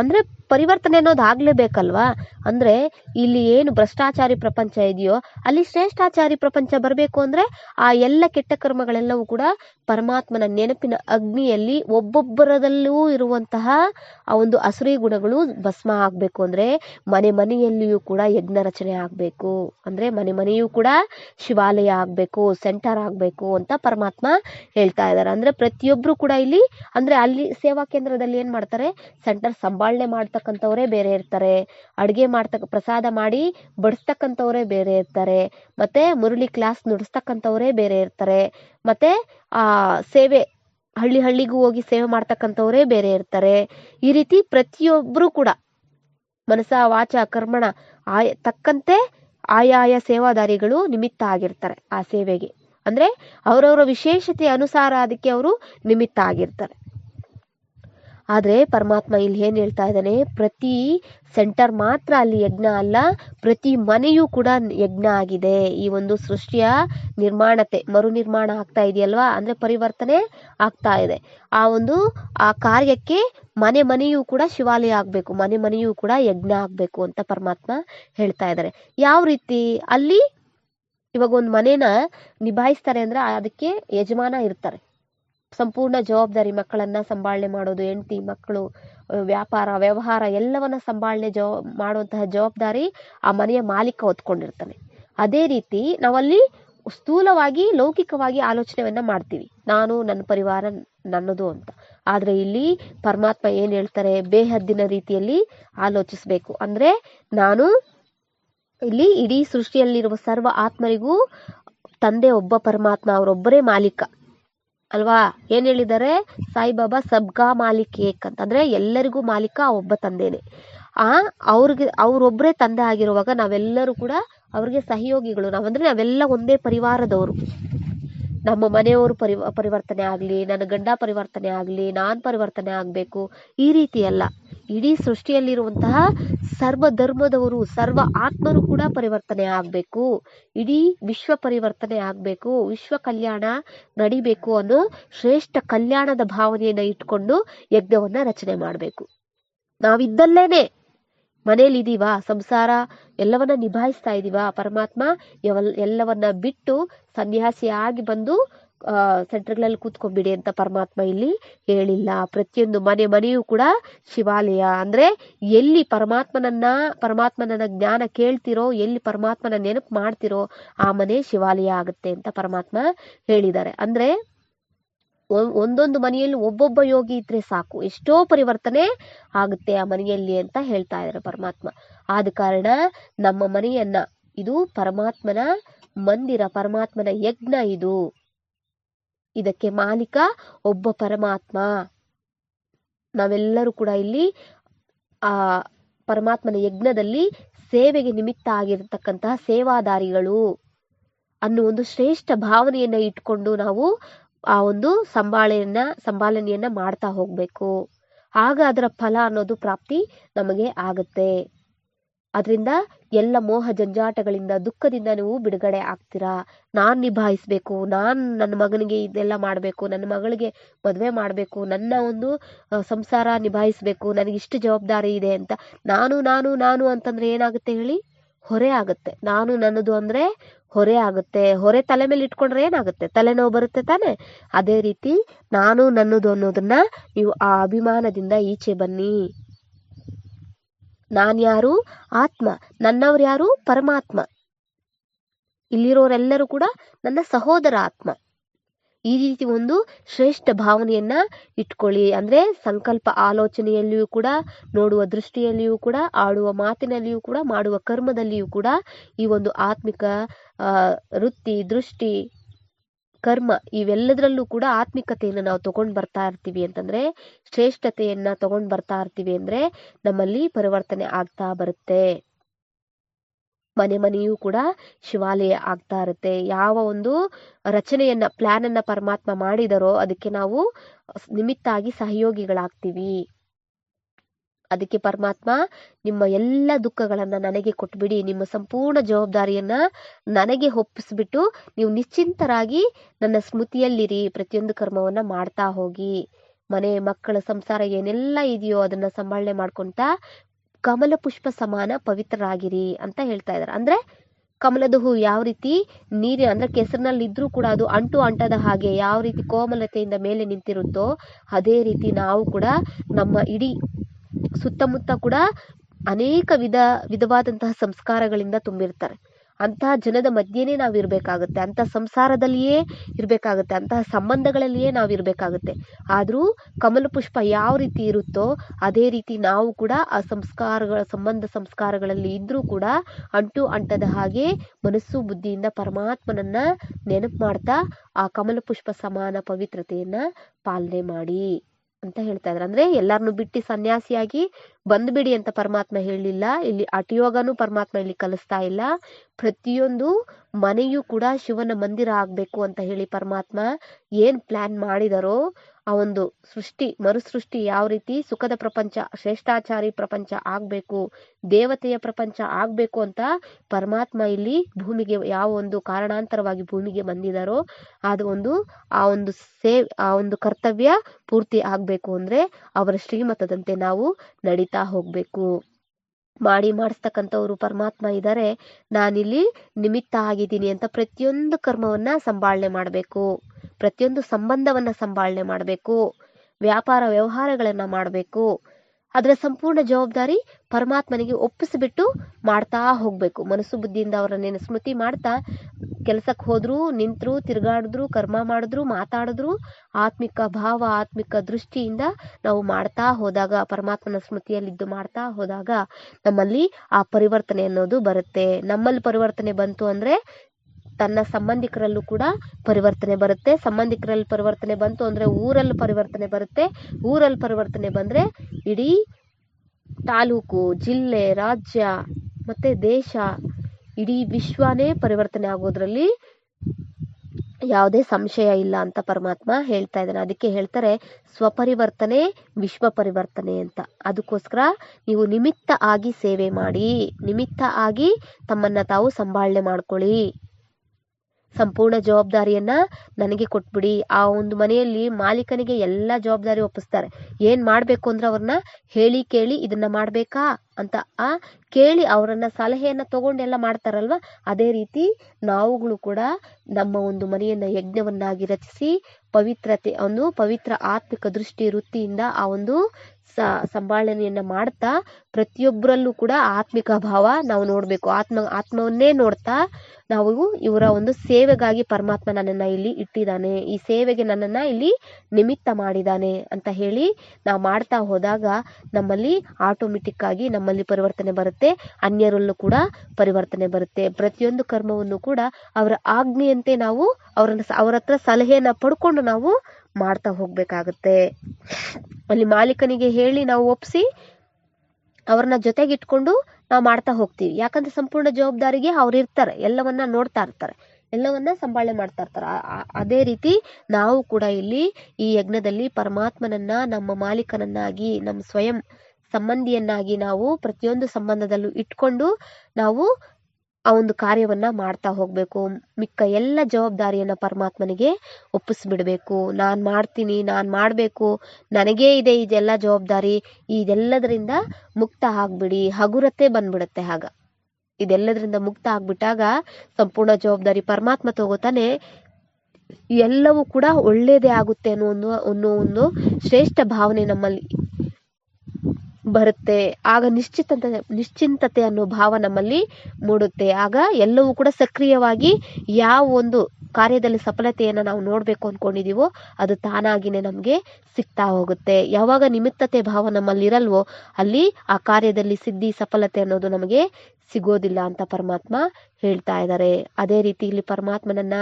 ಅಂದ್ರೆ ಪರಿವರ್ತನೆ ಅನ್ನೋದು ಆಗ್ಲೇಬೇಕಲ್ವಾ? ಅಂದ್ರೆ ಇಲ್ಲಿ ಏನು ಭ್ರಷ್ಟಾಚಾರಿ ಪ್ರಪಂಚ ಇದೆಯೋ, ಅಲ್ಲಿ ಶ್ರೇಷ್ಠಾಚಾರಿ ಪ್ರಪಂಚ ಬರಬೇಕು ಅಂದ್ರೆ ಆ ಎಲ್ಲ ಕೆಟ್ಟ ಕರ್ಮಗಳೆಲ್ಲವೂ ಕೂಡ ಪರಮಾತ್ಮನ ನೆನಪಿನ ಅಗ್ನಿಯಲ್ಲಿ ಒಬ್ಬೊಬ್ಬರದಲ್ಲೂ ಇರುವಂತಹ ಆ ಒಂದು ಅಸುರಿ ಗುಣಗಳು ಭಸ್ಮ ಆಗ್ಬೇಕು ಅಂದ್ರೆ ಮನೆ ಮನೆಯಲ್ಲಿಯೂ ಕೂಡ ಯಜ್ಞ ರಚನೆ ಆಗ್ಬೇಕು. ಅಂದ್ರೆ ಮನೆ ಮನೆಯೂ ಕೂಡ ಶಿವಾಲಯ ಆಗ್ಬೇಕು, ಸೆಂಟರ್ ಆಗ್ಬೇಕು ಅಂತ ಪರಮಾತ್ಮ ಹೇಳ್ತಾ ಇದ್ದಾರೆ. ಅಂದ್ರೆ ಪ್ರತಿಯೊಬ್ರು ಕೂಡ ಇಲ್ಲಿ, ಅಂದ್ರೆ ಅಲ್ಲಿ ಸೇವಾ ಕೇಂದ್ರದಲ್ಲಿ ಏನ್ ಮಾಡ್ತಾರೆ? ಸೆಂಟರ್ ಸಂಭಾಳನೆ ಮಾಡ್ತಕ್ಕಂಥವರೇ ಬೇರೆ ಇರ್ತಾರೆ. ಅಡುಗೆ ಮಾಡ್ತಕ್ಕ, ಪ್ರಸಾದ ಮಾಡಿ ಬಡಿಸ್ತಕ್ಕಂಥವರೇ ಬೇರೆ ಇರ್ತಾರೆ. ಮತ್ತೆ ಮುರಳಿ ಕ್ಲಾಸ್ ನುಡಿಸ್ತಕ್ಕಂಥವರೇ ಬೇರೆ ಇರ್ತಾರೆ. ಮತ್ತೆ, ಆ, ಸೇವೆ, ಹಳ್ಳಿ ಹಳ್ಳಿಗೂ ಹೋಗಿ ಸೇವೆ ಮಾಡ್ತಕ್ಕಂಥವರೇ ಬೇರೆ ಇರ್ತಾರೆ. ಈ ರೀತಿ ಪ್ರತಿಯೊಬ್ಬರು ಕೂಡ ಮನಸ ವಾಚ, ಕರ್ಮಣ ಆಯ, ತಕ್ಕಂತೆ ಆಯಾಯ ಸೇವಾದಾರಿಗಳು ನಿಮಿತ್ತ ಆಗಿರ್ತಾರೆ ಆ ಸೇವೆಗೆ. ಅಂದ್ರೆ ಅವರವರ ವಿಶೇಷತೆ ಅನುಸಾರ ಅದಕ್ಕೆ ಅವರು ನಿಮಿತ್ತ ಆಗಿರ್ತಾರೆ. ಆದ್ರೆ ಪರಮಾತ್ಮ ಇಲ್ಲಿ ಏನು ಹೇಳ್ತಾ ಇದ್ದಾನೆ? ಪ್ರತಿ ಸೆಂಟರ್ ಮಾತ್ರ ಅಲ್ಲಿ ಯಜ್ಞ ಅಲ್ಲ, ಪ್ರತಿ ಮನೆಯೂ ಕೂಡ ಯಜ್ಞ ಆಗಿದೆ. ಈ ಒಂದು ಸೃಷ್ಟಿಯ ನಿರ್ಮಾಣತೆ ಮರು ನಿರ್ಮಾಣ ಆಗ್ತಾ ಇದೆಯಲ್ವಾ? ಅಂದ್ರೆ ಪರಿವರ್ತನೆ ಆಗ್ತಾ ಇದೆ. ಆ ಒಂದು, ಆ ಕಾರ್ಯಕ್ಕೆ ಮನೆ ಮನೆಯೂ ಕೂಡ ಶಿವಾಲಯ ಆಗ್ಬೇಕು, ಮನೆ ಮನೆಯೂ ಕೂಡ ಯಜ್ಞ ಆಗ್ಬೇಕು ಅಂತ ಪರಮಾತ್ಮ ಹೇಳ್ತಾ ಇದ್ದಾರೆ. ಯಾವ ರೀತಿ? ಅಲ್ಲಿ ಇವಾಗ ಒಂದು ಮನೇನ ನಿಭಾಯಿಸ್ತಾರೆ ಅಂದ್ರೆ ಅದಕ್ಕೆ ಯಜಮಾನ ಇರ್ತಾರೆ. ಸಂಪೂರ್ಣ ಜವಾಬ್ದಾರಿ ಮಕ್ಕಳನ್ನ ಸಂಭಾಳನೆ ಮಾಡೋದು, ಹೆಂಡತಿ, ಮಕ್ಕಳು ವ್ಯಾಪಾರ, ವ್ಯವಹಾರ ಎಲ್ಲವನ್ನ ಸಂಭಾಳನೆ ಜವ, ಮಾಡುವಂತಹ ಜವಾಬ್ದಾರಿ ಆ ಮನೆಯ ಮಾಲೀಕ ಹೊತ್ಕೊಂಡಿರ್ತಾನೆ. ಅದೇ ರೀತಿ ನಾವಲ್ಲಿ ಸ್ಥೂಲವಾಗಿ, ಲೌಕಿಕವಾಗಿ ಆಲೋಚನೆಯನ್ನ ಮಾಡ್ತೀವಿ. ನಾನು, ನನ್ನ ಪರಿವಾರ, ನನ್ನದು ಅಂತ. ಆದ್ರೆ ಇಲ್ಲಿ ಪರಮಾತ್ಮ ಏನ್ ಹೇಳ್ತಾರೆ? ಬೇಹದ್ದಿನ ರೀತಿಯಲ್ಲಿ ಆಲೋಚಿಸ್ಬೇಕು. ಅಂದ್ರೆ ನಾನು ಇಲ್ಲಿ ಇಡೀ ಸೃಷ್ಟಿಯಲ್ಲಿರುವ ಸರ್ವ ಆತ್ಮರಿಗೂ ತಂದೆ ಒಬ್ಬ ಪರಮಾತ್ಮ, ಅವರೊಬ್ಬರೇ ಮಾಲೀಕ. ಅಲ್ವಾ? ಏನ್ ಹೇಳಿದ್ದಾರೆ? ಸಾಯಿಬಾಬಾ ಸಬ್ಕಾ ಮಾಲಿಕ್ ಏಕ್ ಅಂತ ಅಂದ್ರೆ ಎಲ್ಲರಿಗೂ ಮಾಲೀಕ ಒಬ್ಬ ತಂದೆನೆ. ಆ, ಅವ್ರಿಗೆ ಅವರೊಬ್ಬರೇ ತಂದೆ ಆಗಿರುವಾಗ ನಾವೆಲ್ಲರೂ ಕೂಡ ಅವ್ರಿಗೆ ಸಹಯೋಗಿಗಳು. ನಾವಂದ್ರೆ ನಾವೆಲ್ಲ ಒಂದೇ ಪರಿವಾರದವರು. ನಮ್ಮ ಮನೆಯವರು ಪರಿವ, ಪರಿವರ್ತನೆ ಆಗಲಿ, ನನ್ನ ಗಂಡ ಪರಿವರ್ತನೆ ಆಗಲಿ, ನಾನು ಪರಿವರ್ತನೆ ಆಗಬೇಕು, ಈ ರೀತಿ ಅಲ್ಲ. ಇಡೀ ಸೃಷ್ಟಿಯಲ್ಲಿರುವಂತಹ ಸರ್ವ ಧರ್ಮದವರು, ಸರ್ವ ಆತ್ಮರು ಕೂಡ ಪರಿವರ್ತನೆ ಆಗಬೇಕು. ಇಡೀ ವಿಶ್ವ ಪರಿವರ್ತನೆ ಆಗಬೇಕು. ವಿಶ್ವ ಕಲ್ಯಾಣ ನಡಿಬೇಕು ಅನ್ನೋ ಶ್ರೇಷ್ಠ ಕಲ್ಯಾಣದ ಭಾವನೆಯನ್ನ ಇಟ್ಕೊಂಡು ಯಜ್ಞವನ್ನ ರಚನೆ ಮಾಡಬೇಕು. ನಾವಿದ್ದಲ್ಲೇನೆ ಮನೇಲಿ ಇದೀವಾ ಸಂಸಾರ ಎಲ್ಲವನ್ನ ನಿಭಾಯಿಸ್ತಾ ಇದೀವಾ? ಪರಮಾತ್ಮ ಎಲ್ಲವನ್ನ ಬಿಟ್ಟು ಸನ್ಯಾಸಿಯಾಗಿ ಬಂದು ಸೆಂಟರ್ಗಳಲ್ಲಿ ಕೂತ್ಕೊಂಡ್ಬಿಡಿ ಅಂತ ಪರಮಾತ್ಮ ಇಲ್ಲಿ ಹೇಳಿಲ್ಲ. ಪ್ರತಿಯೊಂದು ಮನೆ ಮನೆಯೂ ಕೂಡ ಶಿವಾಲಯ. ಅಂದ್ರೆ ಎಲ್ಲಿ ಪರಮಾತ್ಮನನ್ನ ಪರಮಾತ್ಮನನ್ನ ಜ್ಞಾನ ಕೇಳ್ತಿರೋ, ಎಲ್ಲಿ ಪರಮಾತ್ಮನ ನೆನಪು ಮಾಡ್ತಿರೋ ಆ ಮನೆ ಶಿವಾಲಯ ಆಗುತ್ತೆ ಅಂತ ಪರಮಾತ್ಮ ಹೇಳಿದ್ದಾರೆ. ಅಂದ್ರೆ ಒಂದೊಂದು ಮನೆಯಲ್ಲಿ ಒಬ್ಬೊಬ್ಬ ಯೋಗಿ ಇದ್ರೆ ಸಾಕು. ಎಷ್ಟೋ ಪರಿವರ್ತನೆ ಆಗುತ್ತೆ ಆ ಮನೆಯಲ್ಲಿ ಅಂತ ಹೇಳ್ತಾ ಇದ್ದಾರೆ ಪರಮಾತ್ಮ. ಆದ ಕಾರಣ ನಮ್ಮ ಮನೆಯನ್ನ, ಇದು ಪರಮಾತ್ಮನ ಮಂದಿರ, ಪರಮಾತ್ಮನ ಯಜ್ಞ ಇದು. ಇದಕ್ಕೆ ಮಾಲೀಕ ಒಬ್ಬ ಪರಮಾತ್ಮ. ನಾವೆಲ್ಲರೂ ಕೂಡ ಇಲ್ಲಿ ಆ ಪರಮಾತ್ಮನ ಯಜ್ಞದಲ್ಲಿ ಸೇವೆಗೆ ನಿಮಿತ್ತ ಆಗಿರತಕ್ಕಂತಹ ಸೇವಾದಾರಿಗಳು ಅನ್ನೋ ಒಂದು ಶ್ರೇಷ್ಠ ಭಾವನೆಯನ್ನ ಇಟ್ಕೊಂಡು ನಾವು ಆ ಒಂದು ಸಂಭಾಳೆಯನ್ನ ಸಂಭಾಲನೆಯನ್ನ ಮಾಡ್ತಾ ಹೋಗ್ಬೇಕು. ಆಗ ಅದರ ಫಲ ಅನ್ನೋದು ಪ್ರಾಪ್ತಿ ನಮಗೆ ಆಗುತ್ತೆ. ಅದರಿಂದ ಎಲ್ಲ ಮೋಹ ಜಂಜಾಟಗಳಿಂದ, ದುಃಖದಿಂದ ನೀವು ಬಿಡುಗಡೆ ಆಗ್ತೀರಾ? ನಾನು ನಿಭಾಯಿಸ್ಬೇಕು, ನಾನು ನನ್ನ ಮಗನಿಗೆ ಇದೆಲ್ಲ ಮಾಡಬೇಕು, ನನ್ನ ಮಗಳಿಗೆ ಮದುವೆ ಮಾಡಬೇಕು, ನನ್ನ ಒಂದು ಸಂಸಾರ ನಿಭಾಯಿಸ್ಬೇಕು, ನನಗೆ ಇಷ್ಟು ಜವಾಬ್ದಾರಿ ಇದೆ ಅಂತ. ನಾನು ನಾನು ನಾನು ಅಂತಂದ್ರೆ ಏನಾಗುತ್ತೆ ಹೇಳಿ? ಹೊರೆ ಆಗುತ್ತೆ. ನಾನು ನನ್ನದು ಅಂದ್ರೆ ಹೊರೆ ಆಗುತ್ತೆ. ಹೊರೆ ತಲೆ ಮೇಲೆ ಇಟ್ಕೊಂಡ್ರೆ ಏನಾಗುತ್ತೆ? ತಲೆನೋವು ಬರುತ್ತೆ ತಾನೇ? ಅದೇ ರೀತಿ ನಾನು ನನ್ನದು ಅನ್ನೋದನ್ನ ನೀವು ಆ ಅಭಿಮಾನದಿಂದ ಈಚೆ ಬನ್ನಿ. ನಾನ್ಯಾರು ಆತ್ಮ. ನನ್ನವ್ರು ಯಾರು? ಪರಮಾತ್ಮ. ಇಲ್ಲಿರೋರೆಲ್ಲರೂ ಕೂಡ ನನ್ನ ಸಹೋದರ ಆತ್ಮ. ಈ ರೀತಿ ಒಂದು ಶ್ರೇಷ್ಠ ಭಾವನೆಯನ್ನ ಇಟ್ಕೊಳ್ಳಿ. ಅಂದ್ರೆ ಸಂಕಲ್ಪ ಆಲೋಚನೆಯಲ್ಲಿಯೂ ಕೂಡ, ನೋಡುವ ದೃಷ್ಟಿಯಲ್ಲಿಯೂ ಕೂಡ, ಆಡುವ ಮಾತಿನಲ್ಲಿಯೂ ಕೂಡ, ಮಾಡುವ ಕರ್ಮದಲ್ಲಿಯೂ ಕೂಡ ಈ ಒಂದು ಆತ್ಮಿಕ ವೃತ್ತಿ, ದೃಷ್ಟಿ ಕರ್ಮ ಇವೆಲ್ಲದರಲ್ಲೂ ಕೂಡ ಆತ್ಮಿಕತೆಯನ್ನು ನಾವು ತಗೊಂಡ್ ಬರ್ತಾ ಇರ್ತೀವಿ ಅಂತಂದ್ರೆ, ಶ್ರೇಷ್ಠತೆಯನ್ನ ತಗೊಂಡ್ ಬರ್ತಾ ಇರ್ತೀವಿ ಅಂದ್ರೆ ನಮ್ಮಲ್ಲಿ ಪರಿವರ್ತನೆ ಆಗ್ತಾ ಬರುತ್ತೆ. ಮನೆ ಮನೆಯೂ ಕೂಡ ಶಿವಾಲಯ ಆಗ್ತಾ ಇರುತ್ತೆ. ಯಾವ ಒಂದು ರಚನೆಯನ್ನ ಪ್ಲಾನ್ ಅನ್ನ ಪರಮಾತ್ಮ ಮಾಡಿದರೋ ಅದಕ್ಕೆ ನಾವು ನಿಮಿತ್ತಾಗಿ ಸಹಯೋಗಿಗಳಾಗ್ತೀವಿ. ಅದಕ್ಕೆ ಪರಮಾತ್ಮ, ನಿಮ್ಮ ಎಲ್ಲ ದುಃಖಗಳನ್ನ ನನಗೆ ಕೊಟ್ಬಿಡಿ, ನಿಮ್ಮ ಸಂಪೂರ್ಣ ಜವಾಬ್ದಾರಿಯನ್ನ ನನಗೆ ಒಪ್ಪಿಸ್ಬಿಟ್ಟು ನೀವು ನಿಶ್ಚಿಂತರಾಗಿ ನನ್ನ ಸ್ಮೃತಿಯಲ್ಲಿರಿ, ಪ್ರತಿಯೊಂದು ಕರ್ಮವನ್ನ ಮಾಡ್ತಾ ಹೋಗಿ. ಮನೆ, ಮಕ್ಕಳ ಸಂಸಾರ ಏನೆಲ್ಲ ಇದೆಯೋ ಅದನ್ನ ಸಂಭಾಳನೆ ಮಾಡ್ಕೊಂತ ಕಮಲ ಪುಷ್ಪ ಸಮಾನ ಪವಿತ್ರರಾಗಿರಿ ಅಂತ ಹೇಳ್ತಾ ಇದ್ದಾರೆ ಅಂದ್ರೆ ಕಮಲದ ಹೂ ಯಾವ ರೀತಿ ನೀರಿನ, ಅಂದ್ರೆ ಕೆಸರಿನಲ್ಲಿ ಇದ್ರೂ ಕೂಡ ಅದು ಅಂಟು ಅಂಟದ ಹಾಗೆ ಯಾವ ರೀತಿ ಕೋಮಲತೆಯಿಂದ ಮೇಲೆ ನಿಂತಿರುತ್ತೋ, ಅದೇ ರೀತಿ ನಾವು ಕೂಡ ನಮ್ಮ ಇಡೀ ಸುತ್ತಮುತ್ತ ಕೂಡ ಅನೇಕ ವಿಧ, ವಿಧವಾದಂತಹ ಸಂಸ್ಕಾರಗಳಿಂದ ತುಂಬಿರ್ತಾರೆ. ಅಂತಹ ಜನದ ಮಧ್ಯೆನೇ ನಾವು ಇರಬೇಕಾಗುತ್ತೆ ಅಂತಹ ಸಂಸಾರದಲ್ಲಿಯೇ ಇರಬೇಕಾಗುತ್ತೆ, ಅಂತಹ ಸಂಬಂಧಗಳಲ್ಲಿಯೇ ನಾವು ಇರಬೇಕಾಗುತ್ತೆ. ಆದರೂ ಕಮಲ ಪುಷ್ಪ ಯಾವ ರೀತಿ ಇರುತ್ತೋ ಅದೇ ರೀತಿ ನಾವು ಕೂಡ ಆ ಸಂಸ್ಕಾರಗಳ, ಸಂಬಂಧ ಸಂಸ್ಕಾರಗಳಲ್ಲಿ ಇದ್ದರೂ ಕೂಡ ಅಂಟು ಅಂಟದ ಹಾಗೆ ಮನಸ್ಸು ಬುದ್ಧಿಯಿಂದ ಪರಮಾತ್ಮನನ್ನ ನೆನಪು ಮಾಡ್ತಾ ಆ ಕಮಲ ಪುಷ್ಪ ಸಮಾನ ಪವಿತ್ರತೆಯನ್ನು ಪಾಲನೆ ಮಾಡಿ. ಅಂತ ಹೇಳ್ತಾ ಇದ್ದಾರೆ ಅಂದ್ರೆ ಎಲ್ಲಾರನ್ನು ಬಿಟ್ಟು ಸನ್ಯಾಸಿಯಾಗಿ ಬಂದ್ಬಿಡಿ ಅಂತ ಪರಮಾತ್ಮ ಹೇಳಿಲ್ಲ ಇಲ್ಲಿ ಅಟಿಯೋಗನು ಪರಮಾತ್ಮ ಇಲ್ಲಿ ಕಲಿಸ್ತಾ ಇಲ್ಲ. ಪ್ರತಿಯೊಂದು ಮನೆಯೂ ಕೂಡ ಶಿವನ ಮಂದಿರ ಆಗಬೇಕು ಅಂತ ಹೇಳಿ ಪರಮಾತ್ಮ ಏನು ಪ್ಲಾನ್ ಮಾಡಿದರೋ ಆ ಒಂದು ಸೃಷ್ಟಿ, ಮರುಸೃಷ್ಟಿ ಯಾವ ರೀತಿ ಸುಖದ ಪ್ರಪಂಚ, ಶ್ರೇಷ್ಠಾಚಾರಿ ಪ್ರಪಂಚ ಆಗಬೇಕು, ದೇವತೆಯ ಪ್ರಪಂಚ ಆಗಬೇಕು ಅಂತ ಪರಮಾತ್ಮ ಇಲ್ಲಿ ಭೂಮಿಗೆ ಯಾವ ಒಂದು ಕಾರಣಾಂತರವಾಗಿ ಭೂಮಿಗೆ ಬಂದಿದಾರೋ ಅದು ಒಂದು, ಆ ಒಂದು ಸೇವ್, ಆ ಒಂದು ಕರ್ತವ್ಯ ಪೂರ್ತಿ ಆಗಬೇಕು ಅಂದ್ರೆ ಅವರ ಶ್ರೀಮತದಂತೆ ನಾವು ನಡೀತಾ ಹೋಗ್ಬೇಕು. ಮಾಡಿ ಮಾಡಿಸ್ತಕ್ಕಂಥವ್ರು ಪರಮಾತ್ಮ ಇದ್ದಾರೆ ನಾನಿಲ್ಲಿ ನಿಮಿತ್ತ ಆಗಿದ್ದೀನಿ ಅಂತ ಪ್ರತಿಯೊಂದು ಕರ್ಮವನ್ನ ಸಂಭಾಳನೆ ಮಾಡಬೇಕು. ಪ್ರತಿಯೊಂದು ಸಂಬಂಧವನ್ನ ಸಂಭಾಳನೆ ಮಾಡಬೇಕು. ವ್ಯಾಪಾರ ವ್ಯವಹಾರಗಳನ್ನ ಮಾಡಬೇಕು. ಅದರ ಸಂಪೂರ್ಣ ಜವಾಬ್ದಾರಿ ಪರಮಾತ್ಮನಿಗೆ ಒಪ್ಪಿಸಿಬಿಟ್ಟು ಮಾಡ್ತಾ ಹೋಗ್ಬೇಕು. ಮನಸ್ಸು ಬುದ್ಧಿಯಿಂದ ಅವರನ್ನೇನು ಸ್ಮೃತಿ ಮಾಡ್ತಾ ಕೆಲಸಕ್ಕೆ ಹೋದ್ರು, ನಿಂತ್ರು, ತಿರುಗಾಡಿದ್ರು, ಕರ್ಮ ಮಾಡಿದ್ರು, ಮಾತಾಡಿದ್ರು, ಆತ್ಮಿಕ ಭಾವ, ಆತ್ಮಿಕ ದೃಷ್ಟಿಯಿಂದ ನಾವು ಮಾಡ್ತಾ ಹೋದಾಗ, ಪರಮಾತ್ಮನ ಸ್ಮೃತಿಯಲ್ಲಿದ್ದು ಮಾಡ್ತಾ ಹೋದಾಗ ನಮ್ಮಲ್ಲಿ ಆ ಪರಿವರ್ತನೆ ಅನ್ನೋದು ಬರುತ್ತೆ. ನಮ್ಮಲ್ಲಿ ಪರಿವರ್ತನೆ ಬಂತು ಅಂದ್ರೆ ತನ್ನ ಸಂಬಂಧಿಕರಲ್ಲೂ ಕೂಡ ಪರಿವರ್ತನೆ ಬರುತ್ತೆ. ಸಂಬಂಧಿಕರಲ್ಲಿ ಪರಿವರ್ತನೆ ಬಂತು ಅಂದ್ರೆ ಊರಲ್ಲಿ ಪರಿವರ್ತನೆ ಬರುತ್ತೆ. ಊರಲ್ಲಿ ಪರಿವರ್ತನೆ ಬಂದ್ರೆ ಇಡೀ ತಾಲೂಕು, ಜಿಲ್ಲೆ, ರಾಜ್ಯ ಮತ್ತೆ ದೇಶ ಇಡೀ ವಿಶ್ವನೇ ಪರಿವರ್ತನೆ ಆಗೋದ್ರಲ್ಲಿ ಯಾವುದೇ ಸಂಶಯ ಇಲ್ಲ ಅಂತ ಪರಮಾತ್ಮ ಹೇಳ್ತಾ ಇದ್ದಾನೆ. ಅದಕ್ಕೆ ಹೇಳ್ತಾರೆ, ಸ್ವಪರಿವರ್ತನೆ ವಿಶ್ವ ಪರಿವರ್ತನೆ ಅಂತ. ಅದಕ್ಕೋಸ್ಕರ ನೀವು ನಿಮಿತ್ತ ಆಗಿ ಸೇವೆ ಮಾಡಿ ನಿಮಿತ್ತ ಆಗಿ ತಮ್ಮನ್ನ ತಾವು ಸಂಭಾಳನೆ ಮಾಡ್ಕೊಳ್ಳಿ. ಸಂಪೂರ್ಣ ಜವಾಬ್ದಾರಿಯನ್ನ ನನಗೆ ಕೊಟ್ಬಿಡಿ. ಆ ಒಂದು ಮನೆಯಲ್ಲಿ ಮಾಲೀಕನಿಗೆ ಎಲ್ಲ ಜವಾಬ್ದಾರಿ ಒಪ್ಪಿಸ್ತಾರೆ. ಏನ್ ಮಾಡ್ಬೇಕು ಅಂದ್ರೆ ಅವ್ರನ್ನ ಹೇಳಿ ಕೇಳಿ ಇದನ್ನ ಮಾಡ್ಬೇಕಾ ಅಂತ ಆ ಕೇಳಿ ಅವರನ್ನ ಸಲಹೆಯನ್ನ ತಗೊಂಡೆಲ್ಲ ಮಾಡ್ತಾರಲ್ವ? ಅದೇ ರೀತಿ ನಾವುಗಳು ಕೂಡ ನಮ್ಮ ಒಂದು ಮನೆಯನ್ನ ಯಜ್ಞವನ್ನಾಗಿ ರಚಿಸಿ ಪವಿತ್ರತೆ ಒಂದು ಪವಿತ್ರ ಆತ್ಮಿಕ ದೃಷ್ಟಿ ವೃತ್ತಿಯಿಂದ ಆ ಒಂದು ಸಂಭಾಳನೆಯನ್ನ ಮಾಡ್ತಾ ಪ್ರತಿಯೊಬ್ಬರಲ್ಲೂ ಕೂಡ ಆತ್ಮಿಕ ಭಾವ ನಾವು ನೋಡ್ಬೇಕು. ಆತ್ಮ, ಆತ್ಮವನ್ನೇ ನೋಡ್ತಾ ನಾವು ಇವರ ಒಂದು ಸೇವೆಗಾಗಿ ಪರಮಾತ್ಮ ನನ್ನನ್ನ ಇಲ್ಲಿ ಇಟ್ಟಿದ್ದಾನೆ. ಈ ಸೇವೆಗೆ ನನ್ನನ್ನ ಇಲ್ಲಿ ನಿಮಿತ್ತ ಮಾಡಿದ್ದಾನೆ ಅಂತ ಹೇಳಿ ನಾವು ಮಾಡ್ತಾ ಹೋದಾಗ ನಮ್ಮಲ್ಲಿ ಆಟೋಮೆಟಿಕ್ ಆಗಿ ನಮ್ಮಲ್ಲಿ ಪರಿವರ್ತನೆ ಬರುತ್ತೆ. ಅನ್ಯರಲ್ಲೂ ಕೂಡ ಪರಿವರ್ತನೆ ಬರುತ್ತೆ. ಪ್ರತಿಯೊಂದು ಕರ್ಮವನ್ನು ಕೂಡ ಅವರ ಆಜ್ಞೆಯಂತೆ ನಾವು ಅವರನ್ನ ಅವರ ಹತ್ರ ಸಲಹೆಯನ್ನ ಪಡ್ಕೊಂಡು ನಾವು ಮಾಡ್ತಾ ಹೋಗ್ಬೇಕಾಗತ್ತೆ. ಅಲ್ಲಿ ಮಾಲೀಕನಿಗೆ ಹೇಳಿ ನಾವು ಒಪ್ಸಿ ಅವ್ರನ್ನ ಜೊತೆಗಿಟ್ಕೊಂಡು ನಾವು ಮಾಡ್ತಾ ಹೋಗ್ತೀವಿ. ಯಾಕಂದ್ರೆ ಸಂಪೂರ್ಣ ಜವಾಬ್ದಾರಿಗೆ ಅವ್ರು ಇರ್ತಾರೆ. ಎಲ್ಲವನ್ನ ನೋಡ್ತಾ ಇರ್ತಾರೆ. ಎಲ್ಲವನ್ನ ಸಂಭಾಳನೆ ಮಾಡ್ತಾ ಇರ್ತಾರೆ. ಅದೇ ರೀತಿ ನಾವು ಕೂಡ ಇಲ್ಲಿ ಈ ಯಜ್ಞದಲ್ಲಿ ಪರಮಾತ್ಮನನ್ನ, ನಮ್ಮ ಮಾಲೀಕನನ್ನಾಗಿ ನಮ್ಮ ಸ್ವಯಂ ಸಂಬಂಧಿಯನ್ನಾಗಿ ನಾವು ಪ್ರತಿಯೊಂದು ಸಂಬಂಧದಲ್ಲೂ ಇಟ್ಕೊಂಡು ನಾವು ಆ ಒಂದು ಕಾರ್ಯವನ್ನ ಮಾಡ್ತಾ ಹೋಗ್ಬೇಕು. ಮಿಕ್ಕ ಎಲ್ಲ ಜವಾಬ್ದಾರಿಯನ್ನ ಪರಮಾತ್ಮನಿಗೆ ಒಪ್ಪಿಸ್ಬಿಡ್ಬೇಕು. ನಾನ್ ಮಾಡ್ತೀನಿ, ನಾನ್ ಮಾಡ್ಬೇಕು. ನನಗೇ ಇದೆ ಇದೆಲ್ಲ ಜವಾಬ್ದಾರಿ. ಇದೆಲ್ಲದರಿಂದ ಮುಕ್ತ ಆಗ್ಬಿಡಿ. ಹಗುರತೆ ಬಂದ್ಬಿಡುತ್ತೆ ಆಗ ಇದೆಲ್ಲದರಿಂದ ಮುಕ್ತ ಆಗ್ಬಿಟ್ಟಾಗ ಸಂಪೂರ್ಣ ಜವಾಬ್ದಾರಿ ಪರಮಾತ್ಮ ತಗೋತಾನೆ. ಎಲ್ಲವೂ ಕೂಡ ಒಳ್ಳೇದೇ ಆಗುತ್ತೆ ಅನ್ನೋ ಒಂದು ಅನ್ನೋ ಒಂದು ಶ್ರೇಷ್ಠ ಭಾವನೆ ನಮ್ಮಲ್ಲಿ ಬರುತ್ತೆ. ಆಗ ನಿಶ್ಚಿತ ನಿಶ್ಚಿಂತತೆ ಅನ್ನೋ ಭಾವ ನಮ್ಮಲ್ಲಿ ಮೂಡುತ್ತೆ. ಆಗ ಎಲ್ಲವೂ ಕೂಡ ಸಕ್ರಿಯವಾಗಿ ಯಾವ ಒಂದು ಕಾರ್ಯದಲ್ಲಿ ಸಫಲತೆಯನ್ನು ನಾವು ನೋಡಬೇಕು ಅಂದ್ಕೊಂಡಿದ್ದೀವೋ ಅದು ತಾನಾಗಿನೇ ನಮಗೆ ಸಿಗ್ತಾ ಹೋಗುತ್ತೆ. ಯಾವಾಗ ನಿಮಿತ್ತತೆ ಭಾವ ನಮ್ಮಲ್ಲಿ ಇರಲ್ವೋ ಅಲ್ಲಿ ಆ ಕಾರ್ಯದಲ್ಲಿ ಸಿದ್ಧಿ, ಸಫಲತೆ ಅನ್ನೋದು ನಮಗೆ ಸಿಗೋದಿಲ್ಲ ಅಂತ ಪರಮಾತ್ಮ ಹೇಳ್ತಾ ಇದ್ದಾರೆ. ಅದೇ ರೀತಿ ಇಲ್ಲಿ ಪರಮಾತ್ಮನನ್ನ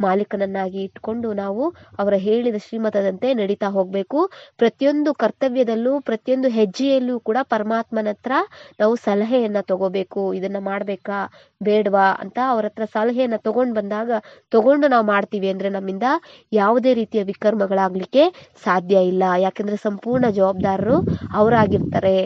ಮಾಲೀಕನನ್ನಾಗಿ ಇಟ್ಕೊಂಡು ನಾವು ಅವರ ಹೇಳಿದ ಶ್ರೀಮತದಂತೆ ನಡೀತಾ ಹೋಗಬೇಕು. ಪ್ರತಿಯೊಂದು ಕರ್ತವ್ಯದಲ್ಲೂ, ಪ್ರತಿಯೊಂದು ಹೆಜ್ಜೆಯಲ್ಲೂ ಕೂಡ ಪರಮಾತ್ಮನ ಹತ್ರ ನಾವು ಸಲಹೆಯನ್ನ ತಗೋಬೇಕು. ಇದನ್ನ ಮಾಡ್ಬೇಕಾ? ಬೇಡವಾ? ಅಂತ ಅವ್ರ ಹತ್ರ ಸಲಹೆಯನ್ನ ತಗೊಂಡು ಬಂದಾಗ ತಗೊಂಡು ನಾವು ಮಾಡ್ತೀವಿ ಅಂದ್ರೆ ನಮ್ಮಿಂದ ಯಾವುದೇ ರೀತಿಯ ವಿಕರ್ಮಗಳಾಗ್ಲಿಕ್ಕೆ ಸಾಧ್ಯ ಇಲ್ಲ. ಯಾಕಂದ್ರೆ ಸಂಪೂರ್ಣ ಜವಾಬ್ದಾರರು ಅವರಾಗಿರ್ತಾರೆ.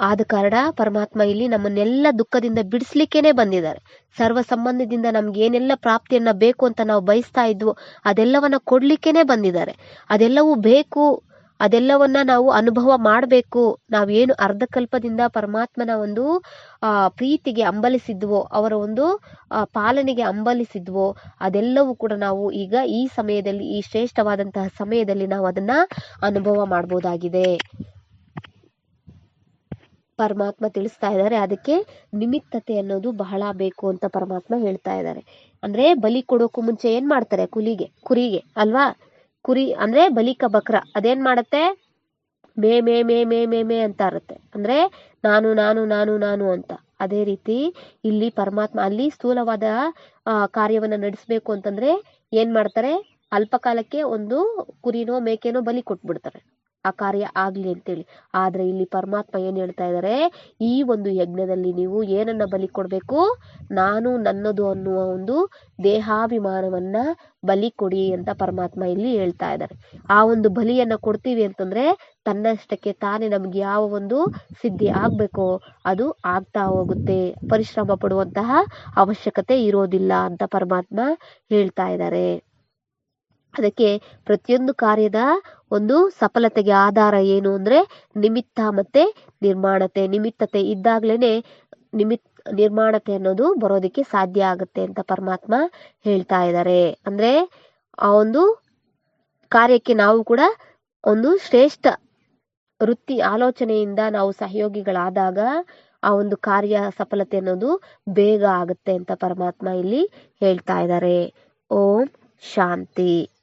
ಆದ ಕಾರಣ ಪರಮಾತ್ಮ ಇಲ್ಲಿ ನಮ್ಮನ್ನೆಲ್ಲ ದುಃಖದಿಂದ ಬಿಡಿಸ್ಲಿಕ್ಕೇನೆ ಬಂದಿದ್ದಾರೆ. ಸರ್ವ ಸಂಬಂಧದಿಂದ ನಮ್ಗೆ ಏನೆಲ್ಲ ಪ್ರಾಪ್ತಿಯನ್ನ ಬೇಕು ಅಂತ ನಾವು ಬಯಸ್ತಾ ಇದ್ವೋ ಅದೆಲ್ಲವನ್ನ ಕೊಡ್ಲಿಕ್ಕೇನೆ ಬಂದಿದ್ದಾರೆ. ಅದೆಲ್ಲವೂ ಬೇಕು, ಅದೆಲ್ಲವನ್ನ ನಾವು ಅನುಭವ ಮಾಡಬೇಕು. ನಾವೇನು ಅರ್ಧಕಲ್ಪದಿಂದ ಪರಮಾತ್ಮನ ಒಂದು, ಆ, ಪ್ರೀತಿಗೆ ಅಂಬಲಿಸಿದ್ವೋ, ಅವರ ಒಂದು ಪಾಲನೆಗೆ ಅಂಬಲಿಸಿದ್ವೋ, ಅದೆಲ್ಲವೂ ಕೂಡ ನಾವು ಈಗ ಈ ಸಮಯದಲ್ಲಿ, ಈ ಶ್ರೇಷ್ಠವಾದಂತಹ ಸಮಯದಲ್ಲಿ ನಾವು ಅದನ್ನ ಅನುಭವ ಮಾಡಬಹುದಾಗಿದೆ ಪರಮಾತ್ಮ ತಿಳಿಸ್ತಾ ಇದ್ದಾರೆ. ಅದಕ್ಕೆ ನಿಮಿತ್ತತೆ ಅನ್ನೋದು ಬಹಳ ಬೇಕು ಅಂತ ಪರಮಾತ್ಮ ಹೇಳ್ತಾ ಇದ್ದಾರೆ. ಅಂದ್ರೆ ಬಲಿ ಕೊಡೋಕು ಮುಂಚೆ ಏನ್ ಮಾಡ್ತಾರೆ ಕುಲಿಗೆ, ಕುರಿಗೆ ಅಲ್ವಾ? ಕುರಿ ಅಂದ್ರೆ ಬಲಿಕ ಬಕ್ರ ಅದೇನ್ ಮಾಡತ್ತೆ? ಮೇ ಮೇ ಮೇ ಮೇ ಮೇ ಮೇ ಅಂತ ಇರುತ್ತೆ ಅಂದ್ರೆ ನಾನು ನಾನು ನಾನು ನಾನು ಅಂತ. ಅದೇ ರೀತಿ ಇಲ್ಲಿ ಪರಮಾತ್ಮ, ಅಲ್ಲಿ ಸ್ಥೂಲವಾದ ಕಾರ್ಯವನ್ನ ನಡೆಸಬೇಕು ಅಂತಂದ್ರೆ ಏನ್ ಮಾಡ್ತಾರೆ? ಅಲ್ಪ ಕಾಲಕ್ಕೆ ಒಂದು ಕುರಿನೋ, ಮೇಕೆನೋ ಬಲಿ ಕೊಟ್ಬಿಡ್ತಾರೆ. ಆ ಕಾರ್ಯ ಆಗಲಿ ಅಂತೇಳಿ. ಆದರೆ ಇಲ್ಲಿ ಪರಮಾತ್ಮ ಏನು ಹೇಳ್ತಾ ಇದ್ದಾರೆ ಈ ಒಂದು ಯಜ್ಞದಲ್ಲಿ ನೀವು ಏನನ್ನ ಬಲಿ ಕೊಡಬೇಕು? ನಾನು ನನ್ನದು ಅನ್ನುವ ಒಂದು ದೇಹಾಭಿಮಾನವನ್ನು ಬಲಿ ಕೊಡಿ ಅಂತ ಪರಮಾತ್ಮ ಇಲ್ಲಿ ಹೇಳ್ತಾ ಇದ್ದಾರೆ ಆ ಒಂದು ಬಲಿಯನ್ನ ಕೊಡ್ತೀವಿ ಅಂತಂದ್ರೆ ತನ್ನಷ್ಟಕ್ಕೆ ತಾನೇ ನಮ್ಗೆ ಯಾವ ಒಂದು ಸಿದ್ಧಿ ಆಗಬೇಕೋ ಅದು ಆಗ್ತಾ ಹೋಗುತ್ತೆ. ಪರಿಶ್ರಮ ಪಡುವಂತಹ ಅವಶ್ಯಕತೆ ಇರೋದಿಲ್ಲ ಅಂತ ಪರಮಾತ್ಮ ಹೇಳ್ತಾ ಇದ್ದಾರೆ ಅದಕ್ಕೆ ಪ್ರತಿಯೊಂದು ಕಾರ್ಯದ ಒಂದು ಸಫಲತೆಗೆ ಆಧಾರ ಏನು ಅಂದ್ರೆ ನಿಮಿತ್ತ ಮತ್ತೆ ನಿರ್ಮಾಣತೆ. ನಿಮಿತ್ತತೆ ಇದ್ದಾಗಲೇ ನಿಮಿತ್, ನಿರ್ಮಾಣತೆ ಅನ್ನೋದು ಬರೋದಕ್ಕೆ ಸಾಧ್ಯ ಆಗುತ್ತೆ ಅಂತ ಪರಮಾತ್ಮ ಹೇಳ್ತಾ ಇದ್ದಾರೆ ಅಂದ್ರೆ ಆ ಒಂದು ಕಾರ್ಯಕ್ಕೆ ನಾವು ಕೂಡ ಒಂದು ಶ್ರೇಷ್ಠ ವೃತ್ತಿ ಆಲೋಚನೆಯಿಂದ ನಾವು ಸಹಯೋಗಿಗಳಾದಾಗ ಆ ಒಂದು ಕಾರ್ಯ ಸಫಲತೆ ಅನ್ನೋದು ಬೇಗ ಆಗುತ್ತೆ ಅಂತ ಪರಮಾತ್ಮ ಇಲ್ಲಿ ಹೇಳ್ತಾ ಇದ್ದಾರೆ ಓಂ ಶಾಂತಿ.